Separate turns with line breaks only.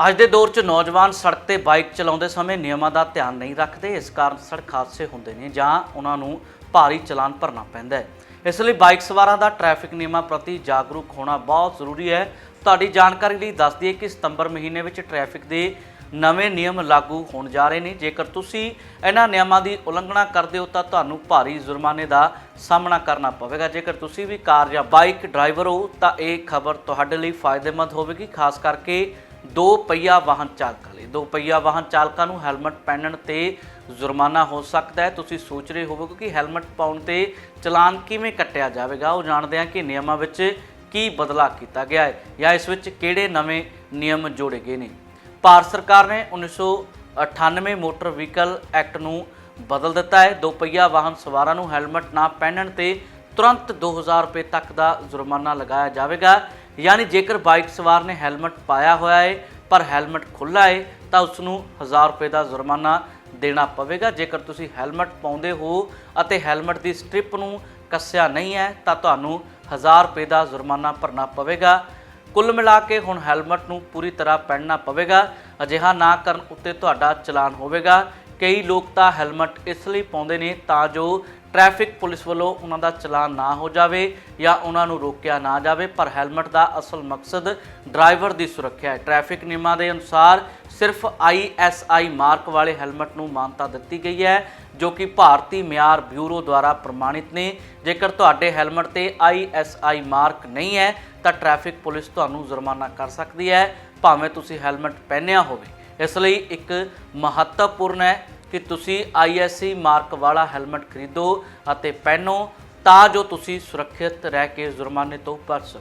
ਅੱਜ ਦੇ ਦੌਰ 'ਚ ਨੌਜਵਾਨ ਸੜਕ ਤੇ ਬਾਈਕ ਚਲਾਉਂਦੇ ਸਮੇਂ ਨਿਯਮਾਂ ਦਾ ਧਿਆਨ ਨਹੀਂ ਰੱਖਦੇ, ਇਸ ਕਾਰਨ ਸੜਕ ਹਾਦਸੇ ਹੁੰਦੇ ਨੇ ਜਾਂ ਉਹਨਾਂ ਨੂੰ ਭਾਰੀ ਚਲਾਨ ਭਰਨਾ ਪੈਂਦਾ ਹੈ। ਇਸ ਲਈ ਬਾਈਕ ਸਵਾਰਾਂ ਦਾ ਟ੍ਰੈਫਿਕ ਨਿਯਮਾਂ ਪ੍ਰਤੀ ਜਾਗਰੂਕ ਹੋਣਾ ਬਹੁਤ ਜ਼ਰੂਰੀ ਹੈ। ਤੁਹਾਡੀ ਜਾਣਕਾਰੀ ਲਈ ਦੱਸ ਦਈਏ ਕਿ ਸਤੰਬਰ ਮਹੀਨੇ ਵਿੱਚ ਟ੍ਰੈਫਿਕ ਦੇ ਨਵੇਂ ਨਿਯਮ ਲਾਗੂ ਹੋਣ ਜਾ ਰਹੇ ਨੇ। ਜੇਕਰ ਤੁਸੀਂ ਇਹਨਾਂ ਨਿਯਮਾਂ ਦੀ ਉਲੰਘਣਾ ਕਰਦੇ ਹੋ ਤਾਂ ਤੁਹਾਨੂੰ ਭਾਰੀ ਜੁਰਮਾਨੇ ਦਾ ਸਾਹਮਣਾ ਕਰਨਾ ਪਵੇਗਾ। ਜੇਕਰ ਤੁਸੀਂ ਵੀ ਕਾਰ ਜਾਂ ਬਾਈਕ ਡਰਾਈਵਰ ਹੋ ਤਾਂ ਇਹ ਖਬਰ ਤੁਹਾਡੇ ਲਈ ਫਾਇਦੇਮੰਦ ਹੋਵੇਗੀ, ਖਾਸ ਕਰਕੇ ਦੋ ਪਹੀਆ ਵਾਹਨ ਚਾਲਕਾਂ ਲਈ। ਦੋ ਪਹੀਆ ਵਾਹਨ ਚਾਲਕਾਂ ਨੂੰ ਹੈਲਮਟ ਪਹਿਨਣ ਤੇ ਜੁਰਮਾਨਾ ਹੋ ਸਕਦਾ ਹੈ। ਤੁਸੀਂ ਸੋਚ ਰਹੇ ਹੋਵੋਗੇ ਕਿ ਹੈਲਮਟ ਪਾਉਣ ਤੇ ਚਲਾਨ ਕਿਵੇਂ ਕੱਟਿਆ ਜਾਵੇਗਾ? ਉਹ ਜਾਣਦੇ ਹਾਂ ਕਿ ਨਿਯਮਾਂ ਵਿੱਚ ਕੀ ਬਦਲਾਅ ਕੀਤਾ ਗਿਆ ਹੈ ਜਾਂ ਇਸ ਵਿੱਚ ਕਿਹੜੇ ਨਵੇਂ ਨਿਯਮ ਜੋੜੇ ਗਏ ਨੇ। ਭਾਰਤ ਸਰਕਾਰ ਨੇ 1998 ਮੋਟਰ ਵਹੀਕਲ ਐਕਟ ਨੂੰ ਬਦਲ ਦਿੱਤਾ ਹੈ। ਦੋ ਪਹੀਆ ਵਾਹਨ ਸਵਾਰਾਂ ਨੂੰ ਹੈਲਮਟ ਨਾ ਪਹਿਨਣ ਤੇ ਤੁਰੰਤ 2000 ਰੁਪਏ ਤੱਕ ਦਾ ਜੁਰਮਾਨਾ ਲਗਾਇਆ ਜਾਵੇਗਾ। ਯਾਨੀ ਜੇਕਰ ਬਾਈਕ ਸਵਾਰ ਨੇ ਹੈਲਮਟ ਪਾਇਆ ਹੋਇਆ ਹੈ ਪਰ ਹੈਲਮਟ ਖੁੱਲਾ ਹੈ ਤਾਂ ਉਸ ਨੂੰ 1000 ਰੁਪਏ ਦਾ ਜੁਰਮਾਨਾ ਦੇਣਾ ਪਵੇਗਾ। ਜੇਕਰ ਤੁਸੀਂ ਹੈਲਮਟ ਪਾਉਂਦੇ ਹੋ ਅਤੇ ਹੈਲਮਟ ਦੀ ਸਟ੍ਰਿਪ ਨੂੰ ਕੱਸਿਆ ਨਹੀਂ ਹੈ, ਤਾਂ ਤੁਹਾਨੂੰ 1000 ਰੁਪਏ ਦਾ ਜੁਰਮਾਨਾ ਭਰਨਾ ਪਵੇਗਾ। ਕੁੱਲ ਮਿਲਾ ਕੇ ਹੁਣ ਹੈਲਮਟ ਨੂੰ ਪੂਰੀ ਤਰ੍ਹਾਂ ਪਹਿਨਣਾ ਪਵੇਗਾ। ਅਜਿਹਾ ਨਾ ਕਰਨ ਉੱਤੇ ਤੁਹਾਡਾ ਚਲਾਨ ਹੋਵੇਗਾ। ਕਈ ਲੋਕ ਤਾਂ ਹੈਲਮਟ ਇਸ ਲਈ ਪਾਉਂਦੇ ਨੇ ਤਾਂ ਜੋ ਟ੍ਰੈਫਿਕ ਪੁਲਿਸ ਵੱਲੋਂ ਉਹਨਾਂ ਦਾ ਚਲਾਨ ਨਾ ਹੋ ਜਾਵੇ ਜਾਂ ਉਹਨਾਂ ਨੂੰ ਰੋਕਿਆ ਨਾ ਜਾਵੇ, ਪਰ ਹੈਲਮਟ ਦਾ ਅਸਲ ਮਕਸਦ ਡਰਾਈਵਰ ਦੀ ਸੁਰੱਖਿਆ ਹੈ। ਟ੍ਰੈਫਿਕ ਨਿਯਮਾਂ ਦੇ ਅਨੁਸਾਰ ਸਿਰਫ ISI ਮਾਰਕ ਵਾਲੇ ਹੈਲਮਟ ਨੂੰ ਮਾਨਤਾ ਦਿੱਤੀ ਗਈ ਹੈ, ਜੋ ਕਿ ਭਾਰਤੀ ਮਿਆਰ ਬਿਊਰੋ ਦੁਆਰਾ ਪ੍ਰਮਾਣਿਤ ਨੇ। ਜੇਕਰ ਤੁਹਾਡੇ ਹੈਲਮਟ ਤੇ ISI ਮਾਰਕ ਨਹੀਂ ਹੈ, ਤਾਂ ਟ੍ਰੈਫਿਕ ਪੁਲਿਸ ਤੁਹਾਨੂੰ ਜੁਰਮਾਨਾ ਕਰ ਸਕਦੀ ਹੈ, ਭਾਵੇਂ ਤੁਸੀਂ ਹੈਲਮਟ ਪਹਿਨਿਆ ਹੋਵੇ। ਇਸ ਲਈ ਇੱਕ ਮਹੱਤਵਪੂਰਨ ਹੈ ਕਿ ਤੁਸੀਂ ISI ਮਾਰਕ ਵਾਲਾ ਹੈਲਮਟ ਖਰੀਦੋ ਅਤੇ ਪਹਿਨੋ ਤਾਂ ਜੋ ਤੁਸੀਂ ਸੁਰੱਖਿਅਤ ਰਹਿ ਕੇ ਜੁਰਮਾਨੇ ਤੋਂ ਬਚ ਸਕੋ।